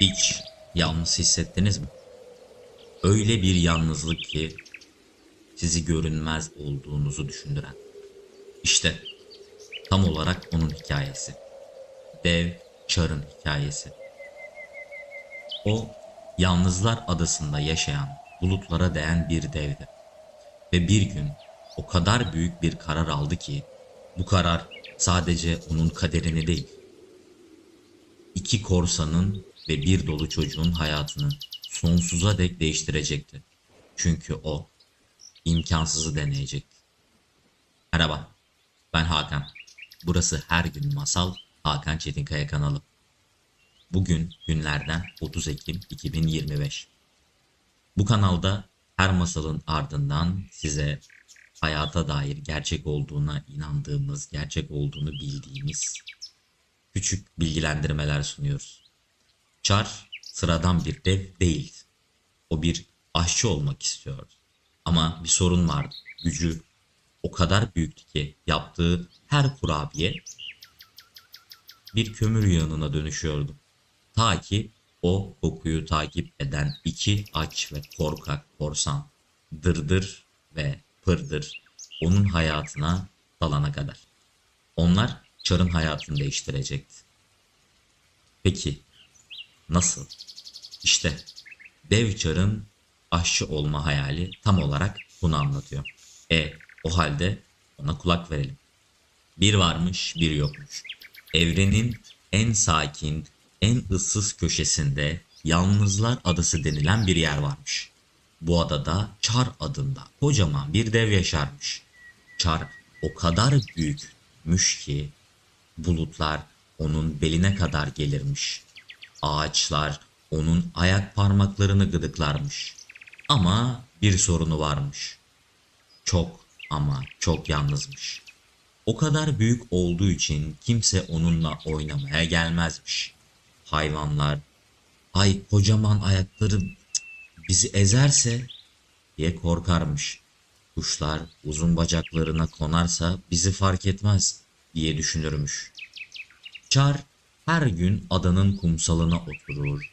Hiç yalnız hissettiniz mi? Öyle bir yalnızlık ki sizi görünmez olduğunuzu düşündüren. İşte tam olarak onun hikayesi. Dev Çar'ın hikayesi. O yalnızlar adasında yaşayan bulutlara değen bir devdi. Ve bir gün o kadar büyük bir karar aldı ki bu karar sadece onun kaderini değil, iki korsanın ve bir dolu çocuğun hayatını sonsuza dek değiştirecekti. Çünkü o imkansızı deneyecekti. Merhaba, ben Hakan. Burası her gün masal Hakan Çetinkaya kanalı. Bugün günlerden 30 Ekim 2025. Bu kanalda her masalın ardından size hayata dair gerçek olduğuna inandığımız, gerçek olduğunu bildiğimiz küçük bilgilendirmeler sunuyoruz. Char sıradan bir dev değil. O bir aşçı olmak istiyor. Ama bir sorun vardı. Gücü o kadar büyüktü ki yaptığı her kurabiye bir kömür yığınına dönüşüyordu. Ta ki o kokuyu takip eden iki aç ve korkak korsan dırdır ve pırdır onun hayatına dalana kadar. Onlar Çar'ın hayatını değiştirecekti. Peki nasıl? İşte dev Çar'ın aşçı olma hayali tam olarak bunu anlatıyor. E o halde ona kulak verelim. Bir varmış bir yokmuş. Evrenin en sakin, en ıssız köşesinde Yalnızlar Adası denilen bir yer varmış. Bu adada Çar adında kocaman bir dev yaşarmış. Çar o kadar büyükmüş ki bulutlar onun beline kadar gelirmiş. Ağaçlar onun ayak parmaklarını gıdıklarmış. Ama bir sorunu varmış. Çok ama çok yalnızmış. O kadar büyük olduğu için kimse onunla oynamaya gelmezmiş. Hayvanlar, ay kocaman ayakları bizi ezerse diye korkarmış. Kuşlar uzun bacaklarına konarsa bizi fark etmez diye düşünürmüş. Çar her gün adanın kumsalına oturur.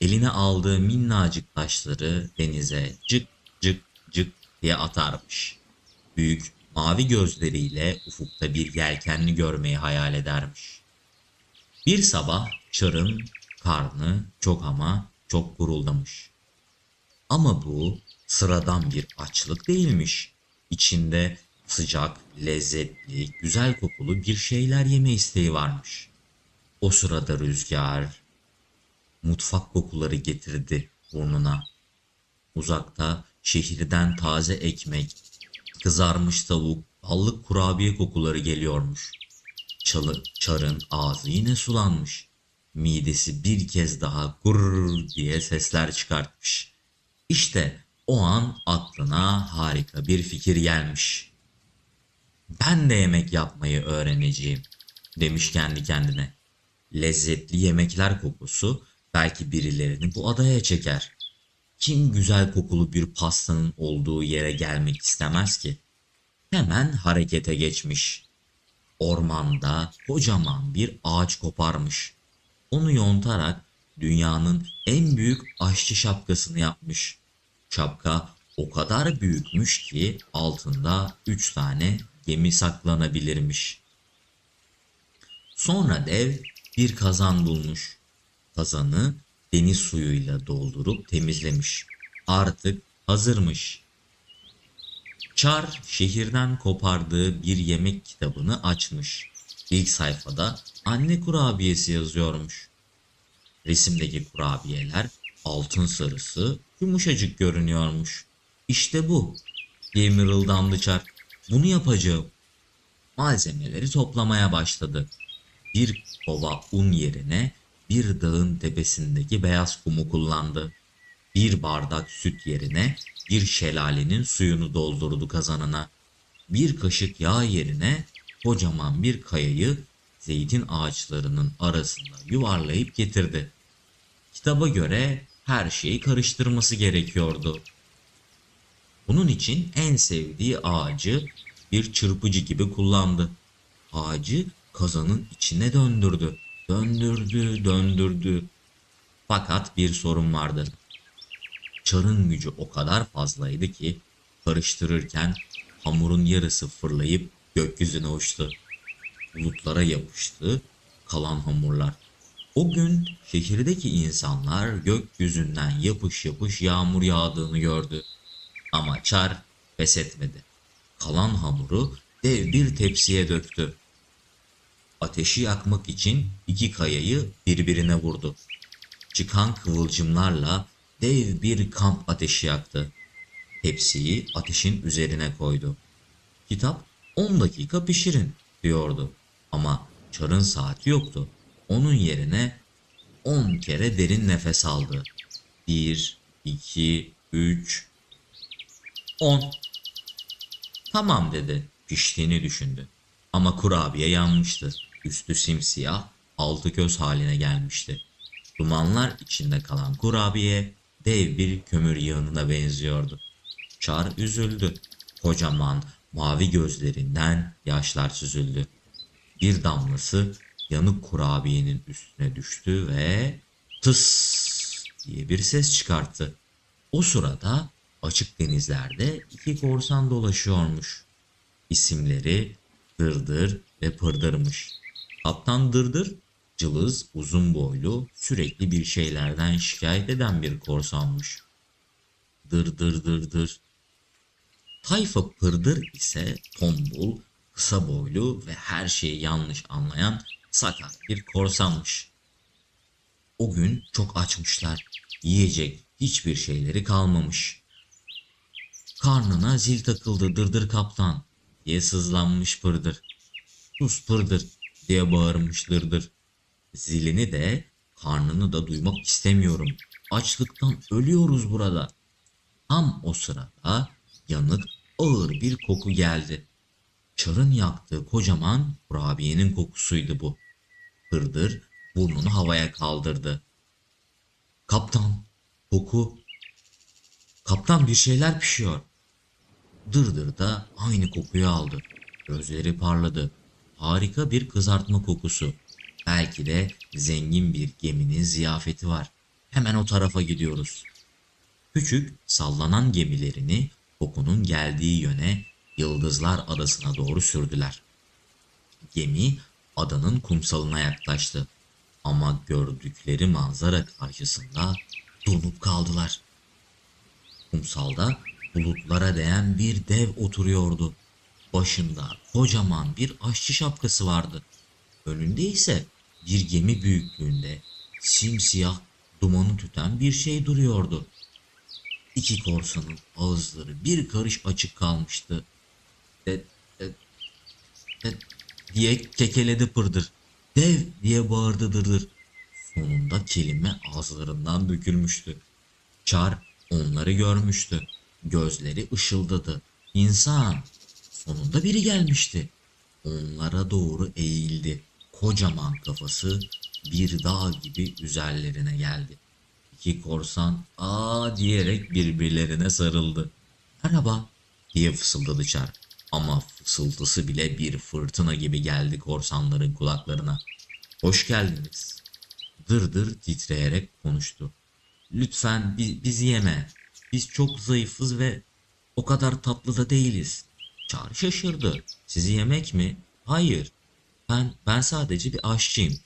Eline aldığı minnacık taşları denize cık cık cık diye atarmış. Büyük mavi gözleriyle ufukta bir yelkenli görmeyi hayal edermiş. Bir sabah Çar'ın karnı çok ama çok guruldamış. Ama bu sıradan bir açlık değilmiş. İçinde sıcak, lezzetli, güzel kokulu bir şeyler yeme isteği varmış. O sırada rüzgar mutfak kokuları getirdi burnuna. Uzakta şehirden taze ekmek, kızarmış tavuk, ballık kurabiye kokuları geliyormuş. Çalı, çarın ağzı yine sulanmış. Midesi bir kez daha gurr diye sesler çıkartmış. İşte o an aklına harika bir fikir gelmiş. Ben de yemek yapmayı öğreneceğim demiş kendi kendine. Lezzetli yemekler kokusu belki birilerini bu adaya çeker. Kim güzel kokulu bir pastanın olduğu yere gelmek istemez ki? Hemen harekete geçmiş. Ormanda kocaman bir ağaç koparmış. Onu yontarak dünyanın en büyük aşçı şapkasını yapmış. Şapka o kadar büyükmüş ki altında üç tane gemi saklanabilirmiş. Sonra dev bir kazan bulmuş. Kazanı deniz suyuyla doldurup temizlemiş. Artık hazırmış. Çar şehirden kopardığı bir yemek kitabını açmış. İlk sayfada anne kurabiyesi yazıyormuş. Resimdeki kurabiyeler altın sarısı yumuşacık görünüyormuş. İşte bu diye mırıldandı Çar. Bunu yapacağım. Malzemeleri toplamaya başladı. Bir kova un yerine bir dağın tepesindeki beyaz kumu kullandı. Bir bardak süt yerine bir şelalenin suyunu doldurdu kazanına. Bir kaşık yağ yerine kocaman bir kayayı zeytin ağaçlarının arasında yuvarlayıp getirdi. Kitaba göre her şeyi karıştırması gerekiyordu. Bunun için en sevdiği ağacı bir çırpıcı gibi kullandı. Ağacı kazanın içine döndürdü. Döndürdü, döndürdü. Fakat bir sorun vardı. Çarın gücü o kadar fazlaydı ki karıştırırken hamurun yarısı fırlayıp gökyüzüne uçtu. Bulutlara yapıştı kalan hamurlar. O gün şehirdeki insanlar gökyüzünden yapış yapış yağmur yağdığını gördü. Ama Çar pes etmedi. Kalan hamuru dev bir tepsiye döktü. Ateşi yakmak için iki kayayı birbirine vurdu. Çıkan kıvılcımlarla dev bir kamp ateşi yaktı. Tepsiyi ateşin üzerine koydu. Kitap 10 dakika pişirin diyordu. Ama Çar'ın saati yoktu. Onun yerine 10 kere derin nefes aldı. 1, 2, 3, 10. Tamam dedi. Piştiğini düşündü. Ama kurabiye yanmıştı. Üstü simsiyah, altı göz haline gelmişti. Dumanlar içinde kalan kurabiye dev bir kömür yığınına benziyordu. Çar üzüldü. Kocaman mavi gözlerinden yaşlar süzüldü. Bir damlası yanık kurabiyenin üstüne düştü ve tıs diye bir ses çıkarttı. O sırada açık denizlerde iki korsan dolaşıyormuş. İsimleri Dırdır ve Pırdır'mış. Kaptan Dırdır, cılız, uzun boylu, sürekli bir şeylerden şikayet eden bir korsanmış. Dır dır dır dır. Tayfa Pırdır ise tombul, kısa boylu ve her şeyi yanlış anlayan sakat bir korsanmış. O gün çok açmışlar. Yiyecek hiçbir şeyleri kalmamış. Karnına zil takıldı dırdır kaptan diye sızlanmış pırdır. Sus pırdır diye bağırmış dırdır. Zilini de karnını da duymak istemiyorum. Açlıktan ölüyoruz burada. Tam o sırada yanık ağır bir koku geldi. Çarın yaktığı kocaman kurabiyenin kokusuydu bu. Hırdır burnunu havaya kaldırdı. Kaptan, koku. Kaptan bir şeyler pişiyor. Dırdır da aynı kokuyu aldı. Gözleri parladı. Harika bir kızartma kokusu. Belki de zengin bir geminin ziyafeti var. Hemen o tarafa gidiyoruz. Küçük, sallanan gemilerini kokunun geldiği yöne Yıldızlar Adası'na doğru sürdüler. Gemi adanın kumsalına yaklaştı. Ama gördükleri manzara karşısında donup kaldılar. Kumsalda bulutlara değen bir dev oturuyordu. Başında kocaman bir aşçı şapkası vardı. Önünde ise bir gemi büyüklüğünde simsiyah dumanı tüten bir şey duruyordu. İki korsanın ağızları bir karış açık kalmıştı. De, de, de, diye kekeledi pırdır. Dev diye bağırdı dırdır. Sonunda kelime ağızlarından dökülmüştü. Çar onları görmüştü. Gözleri ışıldadı. İnsan. Sonunda biri gelmişti. Onlara doğru eğildi. Kocaman kafası bir dağ gibi üzerlerine geldi. İki korsan aa diyerek birbirlerine sarıldı. Merhaba diye fısıldadı Çar. Ama fısıltısı bile bir fırtına gibi geldi korsanların kulaklarına. Hoş geldiniz. Dırdır titreyerek konuştu. Lütfen bi- bizi yeme. Biz çok zayıfız ve o kadar tatlı da değiliz. Çağrı şaşırdı. Sizi yemek mi? Hayır. Ben ben sadece bir aşçıyım.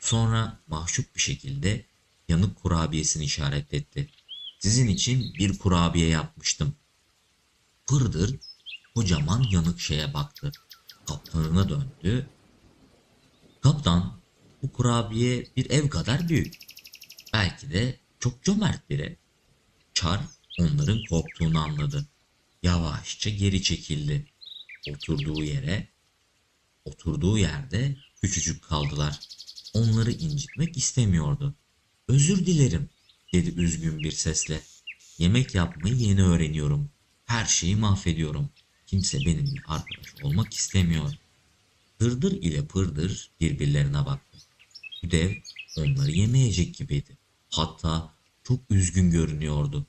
Sonra mahcup bir şekilde yanık kurabiyesini işaret etti. Sizin için bir kurabiye yapmıştım. Pırdır kocaman yanık şeye baktı. Kaptanına döndü. Kaptan, bu kurabiye bir ev kadar büyük. Belki de çok cömert biri. Çar onların korktuğunu anladı. Yavaşça geri çekildi. Oturduğu yere, oturduğu yerde küçücük kaldılar. Onları incitmek istemiyordu. Özür dilerim, dedi üzgün bir sesle. Yemek yapmayı yeni öğreniyorum. Her şeyi mahvediyorum. Kimse benimle arkadaş olmak istemiyor. Hırdır ile pırdır birbirlerine baktı. Bu dev onları yemeyecek gibiydi. Hatta çok üzgün görünüyordu.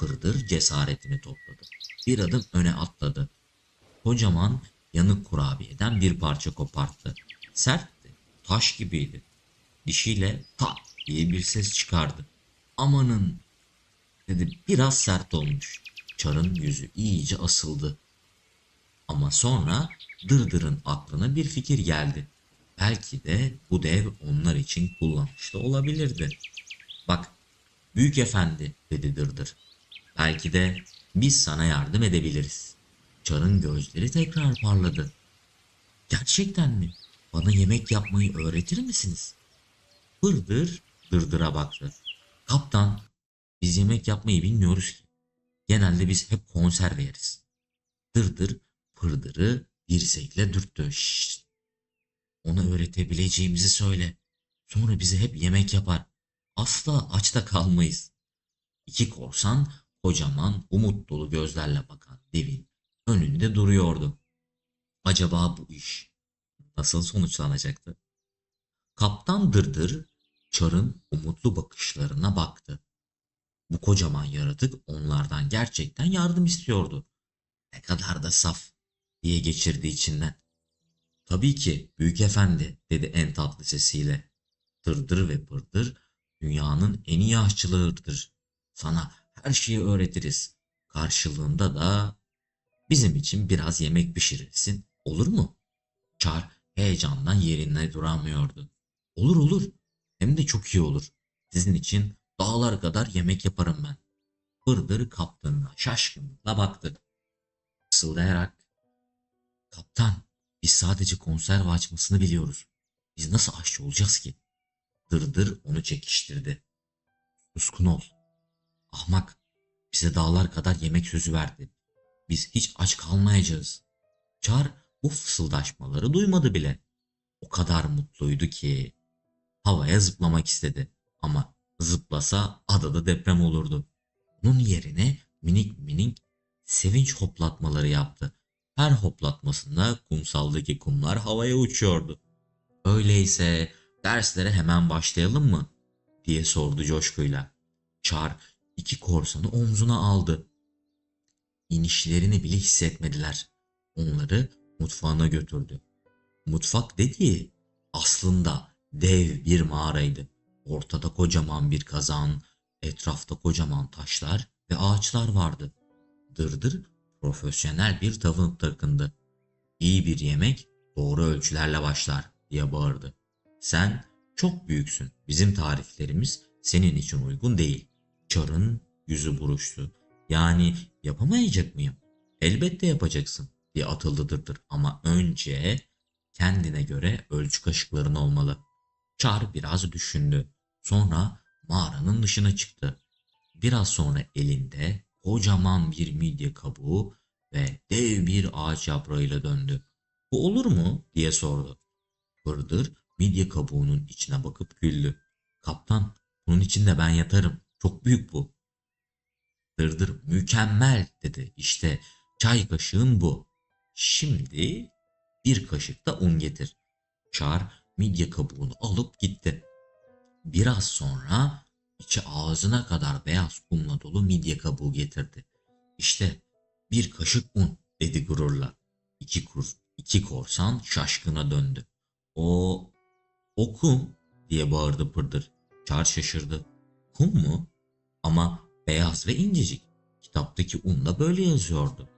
Pırdır cesaretini topladı. Bir adım öne atladı. Kocaman yanık kurabiyeden bir parça koparttı. Sertti, taş gibiydi. Dişiyle tak diye bir ses çıkardı. Amanın dedi biraz sert olmuş. Çar'ın yüzü iyice asıldı. Ama sonra Dırdır'ın aklına bir fikir geldi. Belki de bu dev onlar için kullanışlı olabilirdi. Bak, büyük efendi dedi Dırdır. Belki de biz sana yardım edebiliriz. Çar'ın gözleri tekrar parladı. Gerçekten mi? Bana yemek yapmayı öğretir misiniz? Hırdır Dırdır'a baktı. Kaptan, biz yemek yapmayı bilmiyoruz ki. Genelde biz hep konserve yeriz. Dırdır pırdırı dirsekle dürttü. Şşt! Ona öğretebileceğimizi söyle. Sonra bize hep yemek yapar. Asla aç da kalmayız. İki korsan kocaman umut dolu gözlerle bakan devin önünde duruyordu. Acaba bu iş nasıl sonuçlanacaktı? Kaptan Dırdır Çar'ın umutlu bakışlarına baktı. Bu kocaman yaratık onlardan gerçekten yardım istiyordu. Ne kadar da saf diye geçirdi içinden. Tabii ki büyük efendi dedi en tatlı sesiyle. Dırdır ve pırdır dünyanın en iyi aşçılığıdır. Sana her şeyi öğretiriz. Karşılığında da bizim için biraz yemek pişirirsin. Olur mu? Çar heyecandan yerinde duramıyordu. Olur olur. Hem de çok iyi olur. Sizin için dağlar kadar yemek yaparım ben. Pırdır kaptanına şaşkınlıkla baktı. Fısıldayarak Kaptan, biz sadece konserve açmasını biliyoruz. Biz nasıl aşçı olacağız ki? Dırdır onu çekiştirdi. Suskun ol. Ahmak, bize dağlar kadar yemek sözü verdi. Biz hiç aç kalmayacağız. Çar bu fısıldaşmaları duymadı bile. O kadar mutluydu ki havaya zıplamak istedi. Ama zıplasa adada deprem olurdu. Bunun yerine minik minik sevinç hoplatmaları yaptı. Her hoplatmasında kumsaldaki kumlar havaya uçuyordu. Öyleyse derslere hemen başlayalım mı? diye sordu coşkuyla. Çar iki korsanı omzuna aldı. İnişlerini bile hissetmediler. Onları mutfağına götürdü. Mutfak dediği aslında dev bir mağaraydı. Ortada kocaman bir kazan, etrafta kocaman taşlar ve ağaçlar vardı. Dırdır profesyonel bir tavuk takındı. İyi bir yemek doğru ölçülerle başlar diye bağırdı. Sen çok büyüksün. Bizim tariflerimiz senin için uygun değil. Çar'ın yüzü buruştu. Yani yapamayacak mıyım? Elbette yapacaksın diye atıldı dırdır. Ama önce kendine göre ölçü kaşıkların olmalı. Çar biraz düşündü. Sonra mağaranın dışına çıktı. Biraz sonra elinde kocaman bir midye kabuğu ve dev bir ağaç yaprağıyla döndü. Bu olur mu diye sordu. Hırdır midye kabuğunun içine bakıp güldü. Kaptan bunun içinde ben yatarım. Çok büyük bu. Dırdır mükemmel dedi. İşte çay kaşığın bu. Şimdi bir kaşık da un getir. Çar midye kabuğunu alıp gitti. Biraz sonra içi ağzına kadar beyaz kumla dolu midye kabuğu getirdi. İşte bir kaşık un dedi gururla. İki, kur, iki korsan şaşkına döndü. O, o kum diye bağırdı pırdır. Çar şaşırdı. Kum mu? Ama beyaz ve incecik. Kitaptaki un da böyle yazıyordu.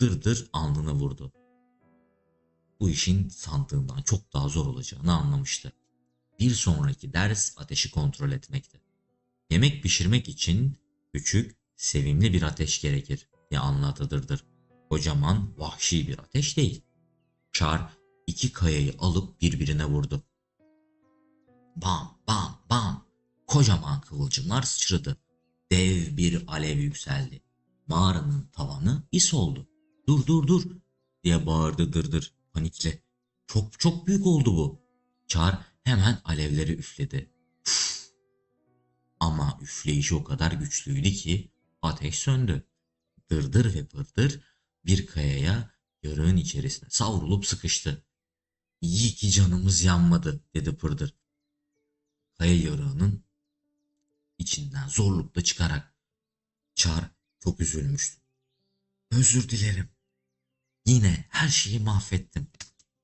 Dırdır alnına vurdu. Bu işin sandığından çok daha zor olacağını anlamıştı. Bir sonraki ders ateşi kontrol etmekti. Yemek pişirmek için küçük, sevimli bir ateş gerekir diye anlattı Dırdır. Kocaman, vahşi bir ateş değil. Çar iki kayayı alıp birbirine vurdu. Bam bam bam. Kocaman kıvılcımlar sıçradı. Dev bir alev yükseldi. Mağaranın tavanı is oldu. Dur dur dur diye bağırdı Dırdır panikle. Çok çok büyük oldu bu. Çar hemen alevleri üfledi. Üf. Ama üfleyişi o kadar güçlüydü ki ateş söndü. Dırdır ve pırdır bir kayaya yarığın içerisine savrulup sıkıştı. İyi ki canımız yanmadı dedi pırdır. Kaya yarığının içinden zorlukla çıkarak. Çar çok üzülmüştü. Özür dilerim. Yine her şeyi mahvettim.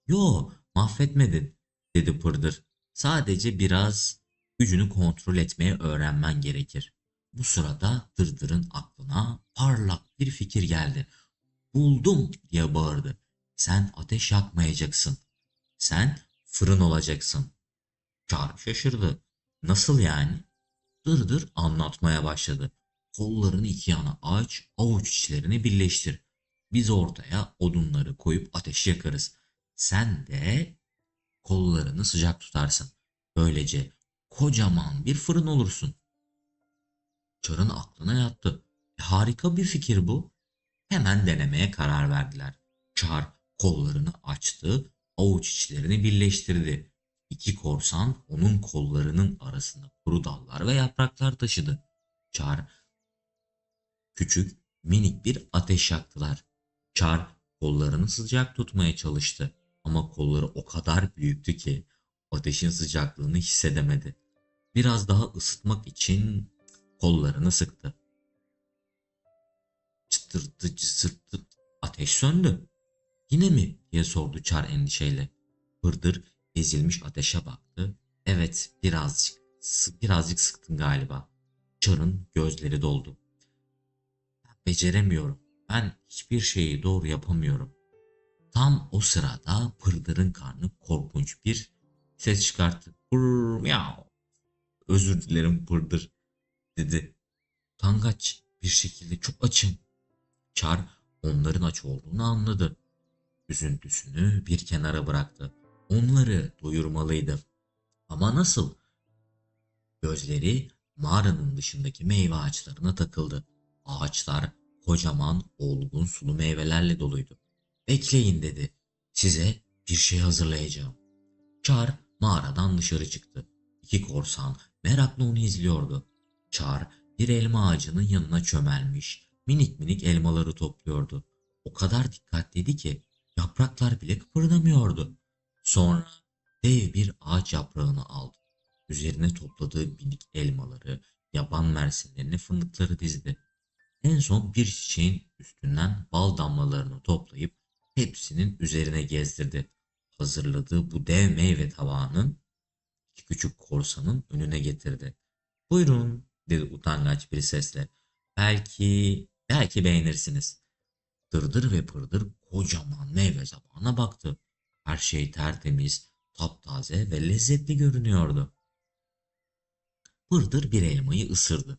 Yo mahvetmedin dedi pırdır. Sadece biraz gücünü kontrol etmeye öğrenmen gerekir. Bu sırada Dırdır'ın aklına parlak bir fikir geldi. Buldum diye bağırdı. Sen ateş yakmayacaksın. Sen fırın olacaksın. Çağrı şaşırdı. Nasıl yani? Dırdır anlatmaya başladı. Kollarını iki yana aç, avuç içlerini birleştir. Biz ortaya odunları koyup ateş yakarız. Sen de kollarını sıcak tutarsın. Böylece kocaman bir fırın olursun. Çar'ın aklına yattı. E, harika bir fikir bu. Hemen denemeye karar verdiler. Çar kollarını açtı, avuç içlerini birleştirdi. İki korsan onun kollarının arasında kuru dallar ve yapraklar taşıdı. Çar küçük, minik bir ateş yaktılar. Çar kollarını sıcak tutmaya çalıştı ama kolları o kadar büyüktü ki ateşin sıcaklığını hissedemedi. Biraz daha ısıtmak için kollarını sıktı. Çıtırtı cısırtı ateş söndü. Yine mi diye sordu Çar endişeyle. Hırdır ezilmiş ateşe baktı. Evet birazcık birazcık sıktın galiba. Çar'ın gözleri doldu. Ben beceremiyorum. Ben hiçbir şeyi doğru yapamıyorum. Tam o sırada Pırdır'ın karnı korkunç bir ses çıkarttı. Pırr miyav. Özür dilerim Pırdır dedi. Tangaç bir şekilde çok açım. Çar onların aç olduğunu anladı. Üzüntüsünü bir kenara bıraktı. Onları doyurmalıydı. Ama nasıl? Gözleri mağaranın dışındaki meyve ağaçlarına takıldı. Ağaçlar kocaman, olgun sulu meyvelerle doluydu. Bekleyin dedi. Size bir şey hazırlayacağım. Çar mağaradan dışarı çıktı. İki korsan merakla onu izliyordu. Çar bir elma ağacının yanına çömelmiş, minik minik elmaları topluyordu. O kadar dikkatliydi ki yapraklar bile kıpırdamıyordu. Sonra dev bir ağaç yaprağını aldı. Üzerine topladığı minik elmaları, yaban mersinlerini, fındıkları dizdi. En son bir çiçeğin üstünden bal damlalarını toplayıp hepsinin üzerine gezdirdi. Hazırladığı bu dev meyve tabağının iki küçük korsanın önüne getirdi. Buyurun dedi utangaç bir sesle. Belki, belki beğenirsiniz. Dırdır ve pırdır kocaman meyve tabağına baktı. Her şey tertemiz, taptaze ve lezzetli görünüyordu. Pırdır bir elmayı ısırdı.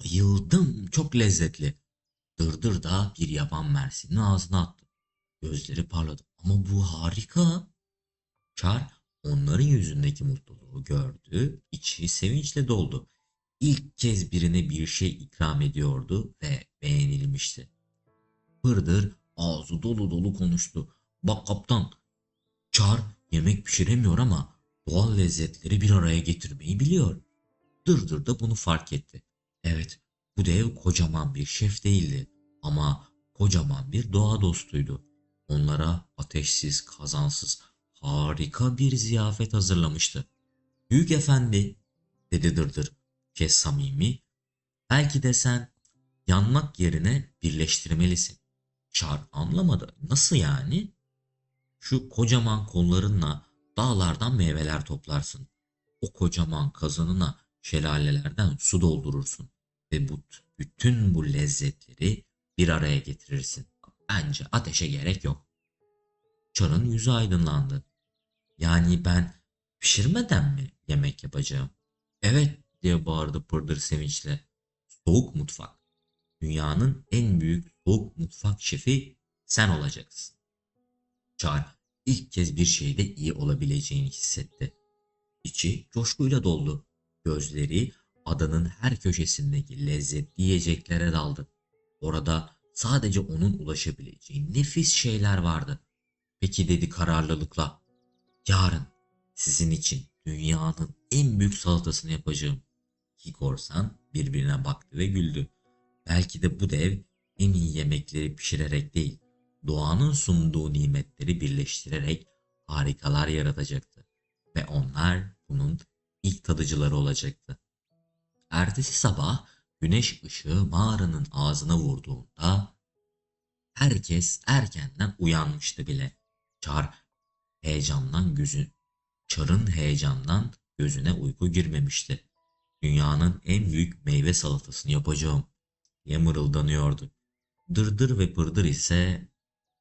Bayıldım, çok lezzetli. Dırdır da bir yaban mersinin ağzına attı. Gözleri parladı. Ama bu harika. Çar onların yüzündeki mutluluğu gördü, içi sevinçle doldu. İlk kez birine bir şey ikram ediyordu ve beğenilmişti. Hırdır ağzı dolu dolu konuştu. Bak kaptan, Çar yemek pişiremiyor ama doğal lezzetleri bir araya getirmeyi biliyor. Dırdır da bunu fark etti. Evet, bu dev kocaman bir şef değildi ama kocaman bir doğa dostuydu. Onlara ateşsiz, kazansız, harika bir ziyafet hazırlamıştı. Büyük efendi, dedi Dırdır, kes samimi. Belki de sen yanmak yerine birleştirmelisin. Çar anlamadı. Nasıl yani? Şu kocaman kollarınla dağlardan meyveler toplarsın. O kocaman kazanına şelalelerden su doldurursun ve bu bütün bu lezzetleri bir araya getirirsin. Bence ateşe gerek yok. Çar'ın yüzü aydınlandı. Yani ben pişirmeden mi yemek yapacağım? Evet diye bağırdı Pırdır sevinçle. Soğuk mutfak. Dünyanın en büyük soğuk mutfak şefi sen olacaksın. Çar ilk kez bir şeyde iyi olabileceğini hissetti. İçi coşkuyla doldu. Gözleri adanın her köşesindeki lezzetli yiyeceklere daldı. Orada sadece onun ulaşabileceği nefis şeyler vardı. Peki dedi kararlılıkla. Yarın sizin için dünyanın en büyük salatasını yapacağım. İki korsan birbirine baktı ve güldü. Belki de bu dev en iyi yemekleri pişirerek değil, doğanın sunduğu nimetleri birleştirerek harikalar yaratacaktı. Ve onlar bunun ilk tadıcıları olacaktı. Ertesi sabah güneş ışığı mağaranın ağzına vurduğunda herkes erkenden uyanmıştı bile. Çar heyecandan gözü, Çar'ın heyecandan gözüne uyku girmemişti. Dünyanın en büyük meyve salatasını yapacağım diye mırıldanıyordu. Dırdır ve pırdır ise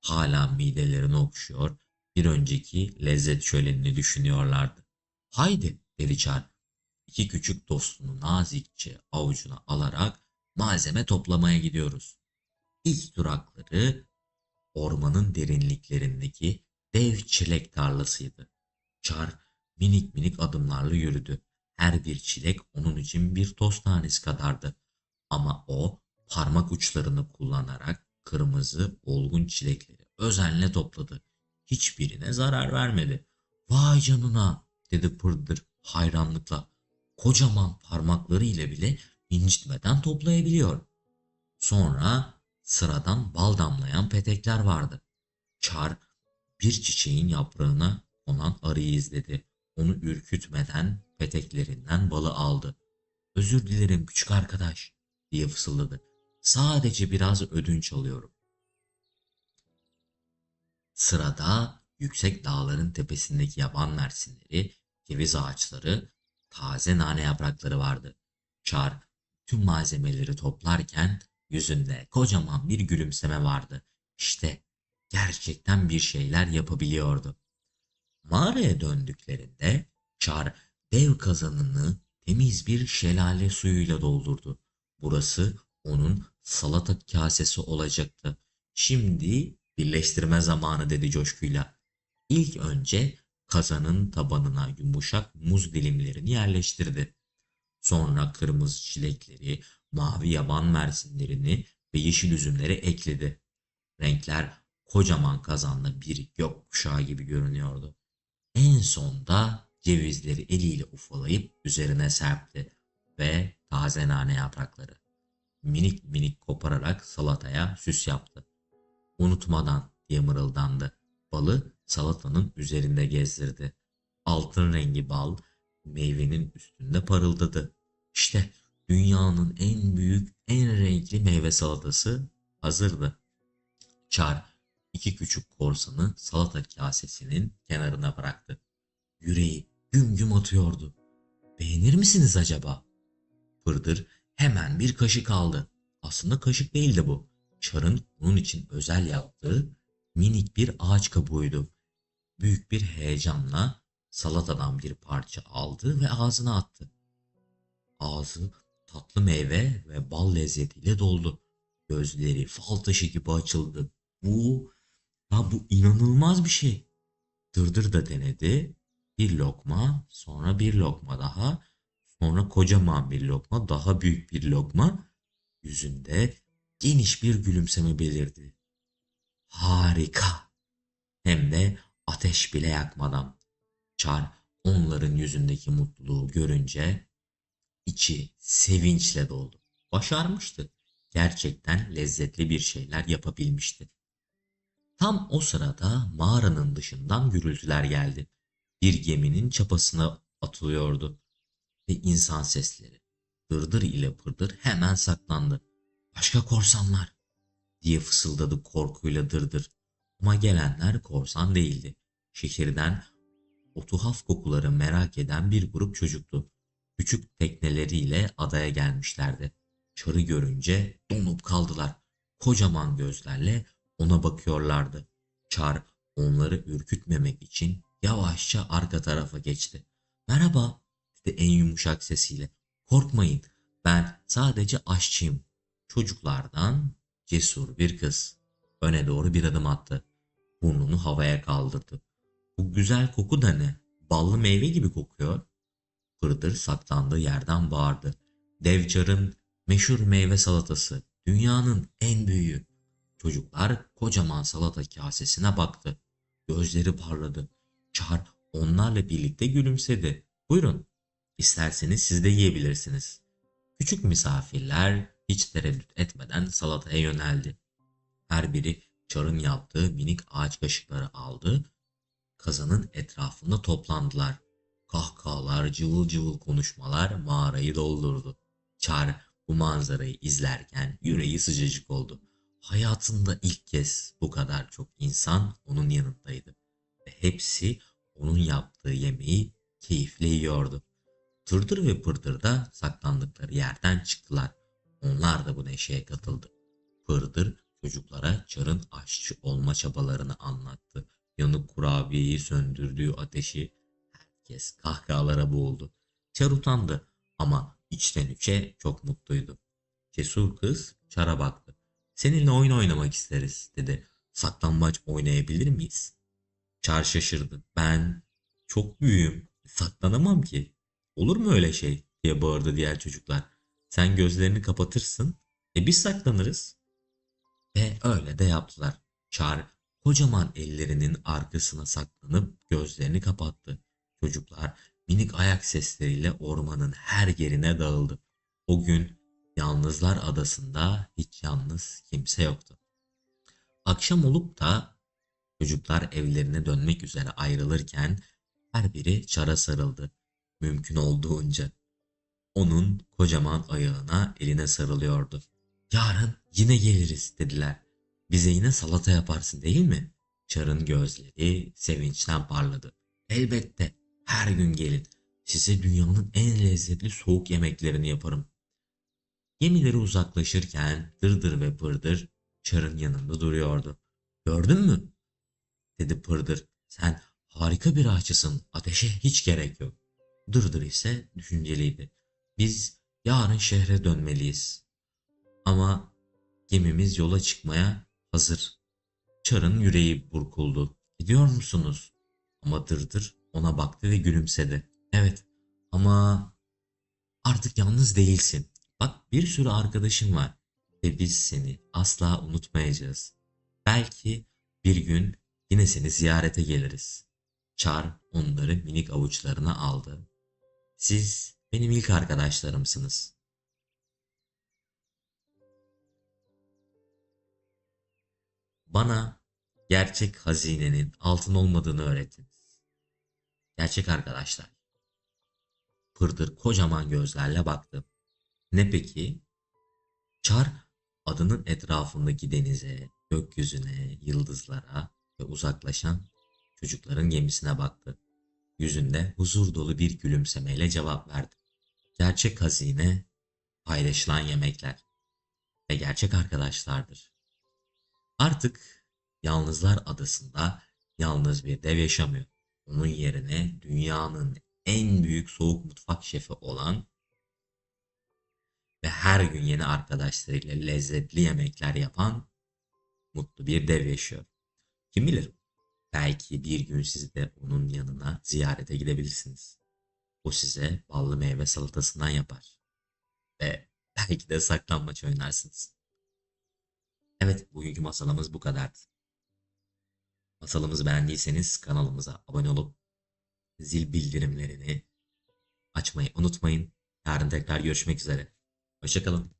hala midelerini okşuyor, bir önceki lezzet şölenini düşünüyorlardı. Haydi dedi Çar. İki küçük dostunu nazikçe avucuna alarak malzeme toplamaya gidiyoruz. İlk durakları ormanın derinliklerindeki dev çilek tarlasıydı. Çar minik minik adımlarla yürüdü. Her bir çilek onun için bir toz tanesi kadardı. Ama o parmak uçlarını kullanarak kırmızı olgun çilekleri özenle topladı. Hiçbirine zarar vermedi. Vay canına dedi Pırdır hayranlıkla. Kocaman parmakları ile bile incitmeden toplayabiliyor. Sonra sıradan bal damlayan petekler vardı. Çar bir çiçeğin yaprağına konan arıyı izledi. Onu ürkütmeden peteklerinden balı aldı. Özür dilerim küçük arkadaş diye fısıldadı. Sadece biraz ödünç alıyorum. Sırada yüksek dağların tepesindeki yaban mersinleri, ceviz ağaçları, taze nane yaprakları vardı. Çar tüm malzemeleri toplarken yüzünde kocaman bir gülümseme vardı. İşte gerçekten bir şeyler yapabiliyordu. Mağaraya döndüklerinde Çar dev kazanını temiz bir şelale suyuyla doldurdu. Burası onun salata kasesi olacaktı. Şimdi birleştirme zamanı dedi coşkuyla. İlk önce kazanın tabanına yumuşak muz dilimlerini yerleştirdi. Sonra kırmızı çilekleri, mavi yaban mersinlerini ve yeşil üzümleri ekledi. Renkler kocaman kazanla bir gökkuşağı gibi görünüyordu. En sonda cevizleri eliyle ufalayıp üzerine serpti ve taze nane yaprakları. Minik minik kopararak salataya süs yaptı. Unutmadan diye mırıldandı. Balı salatanın üzerinde gezdirdi. Altın rengi bal meyvenin üstünde parıldadı. İşte dünyanın en büyük, en renkli meyve salatası hazırdı. Çar iki küçük korsanı salata kasesinin kenarına bıraktı. Yüreği güm güm atıyordu. Beğenir misiniz acaba? Pırdır hemen bir kaşık aldı. Aslında kaşık değildi bu. Çar'ın onun için özel yaptığı minik bir ağaç kabuğuydu. Büyük bir heyecanla salatadan bir parça aldı ve ağzına attı. Ağzı tatlı meyve ve bal lezzetiyle doldu. Gözleri fal taşı gibi açıldı. Bu, ya bu inanılmaz bir şey. Dırdır da denedi. Bir lokma, sonra bir lokma daha, sonra kocaman bir lokma, daha büyük bir lokma. Yüzünde geniş bir gülümseme belirdi. Harika. Hem de ateş bile yakmadan. Çar onların yüzündeki mutluluğu görünce içi sevinçle doldu. Başarmıştı. Gerçekten lezzetli bir şeyler yapabilmişti. Tam o sırada mağaranın dışından gürültüler geldi. Bir geminin çapasına atılıyordu. Ve insan sesleri. Dırdır ile pırdır hemen saklandı. Başka korsanlar diye fısıldadı korkuyla dırdır. Ama gelenler korsan değildi. Şehirden o tuhaf kokuları merak eden bir grup çocuktu. Küçük tekneleriyle adaya gelmişlerdi. Çarı görünce donup kaldılar. Kocaman gözlerle ona bakıyorlardı. Çar onları ürkütmemek için yavaşça arka tarafa geçti. Merhaba dedi en yumuşak sesiyle. Korkmayın ben sadece aşçıyım. Çocuklardan cesur bir kız. Öne doğru bir adım attı. Burnunu havaya kaldırdı. Bu güzel koku da ne? Ballı meyve gibi kokuyor. Pırdır saklandığı yerden bağırdı. Devcar'ın meşhur meyve salatası. Dünyanın en büyüğü. Çocuklar kocaman salata kasesine baktı. Gözleri parladı. Çar onlarla birlikte gülümsedi. Buyurun. İsterseniz siz de yiyebilirsiniz. Küçük misafirler hiç tereddüt etmeden salataya yöneldi. Her biri Çar'ın yaptığı minik ağaç kaşıkları aldı. Kazanın etrafında toplandılar. Kahkahalar, cıvıl cıvıl konuşmalar mağarayı doldurdu. Çar bu manzarayı izlerken yüreği sıcacık oldu. Hayatında ilk kez bu kadar çok insan onun yanındaydı. Ve hepsi onun yaptığı yemeği keyifle yiyordu. Tırtır ve pırtır da saklandıkları yerden çıktılar. Onlar da bu neşeye katıldı. Pırtır çocuklara çarın aşçı olma çabalarını anlattı. Yanık kurabiyeyi söndürdüğü ateşi herkes kahkahalara boğuldu. Çar utandı ama içten içe çok mutluydu. Cesur kız Çar'a baktı. Seninle oyun oynamak isteriz dedi. Saklambaç oynayabilir miyiz? Çar şaşırdı. Ben çok büyüğüm. Saklanamam ki. Olur mu öyle şey? diye bağırdı diğer çocuklar. Sen gözlerini kapatırsın. E biz saklanırız. Ve öyle de yaptılar. Çar kocaman ellerinin arkasına saklanıp gözlerini kapattı. Çocuklar minik ayak sesleriyle ormanın her yerine dağıldı. O gün Yalnızlar Adası'nda hiç yalnız kimse yoktu. Akşam olup da çocuklar evlerine dönmek üzere ayrılırken her biri Çar'a sarıldı. Mümkün olduğunca. Onun kocaman ayağına eline sarılıyordu. Yarın yine geliriz dediler. Bize yine salata yaparsın değil mi? Çar'ın gözleri sevinçten parladı. Elbette her gün gelin. Size dünyanın en lezzetli soğuk yemeklerini yaparım. Gemileri uzaklaşırken dırdır ve pırdır Çar'ın yanında duruyordu. Gördün mü? dedi pırdır. Sen harika bir ağaçısın. Ateşe hiç gerek yok. Dırdır ise düşünceliydi. Biz yarın şehre dönmeliyiz. Ama gemimiz yola çıkmaya hazır. Çar'ın yüreği burkuldu. Gidiyor musunuz? Ama Dırdır ona baktı ve gülümsedi. Evet ama artık yalnız değilsin. Bak bir sürü arkadaşın var ve biz seni asla unutmayacağız. Belki bir gün yine seni ziyarete geliriz. Çar onları minik avuçlarına aldı. Siz benim ilk arkadaşlarımsınız. Bana gerçek hazinenin altın olmadığını öğrettiniz. Gerçek arkadaşlar. Pırdır kocaman gözlerle baktı. Ne peki? Çar adının etrafındaki denize, gökyüzüne, yıldızlara ve uzaklaşan çocukların gemisine baktı. Yüzünde huzur dolu bir gülümsemeyle cevap verdi. Gerçek hazine paylaşılan yemekler ve gerçek arkadaşlardır. Artık Yalnızlar Adası'nda yalnız bir dev yaşamıyor. Onun yerine dünyanın en büyük soğuk mutfak şefi olan ve her gün yeni arkadaşlarıyla lezzetli yemekler yapan mutlu bir dev yaşıyor. Kim bilir belki bir gün siz de onun yanına ziyarete gidebilirsiniz. O size ballı meyve salatasından yapar. Ve belki de saklanmaç oynarsınız. Evet bugünkü masalımız bu kadardı. Masalımızı beğendiyseniz kanalımıza abone olup zil bildirimlerini açmayı unutmayın. Yarın tekrar görüşmek üzere. Hoşçakalın.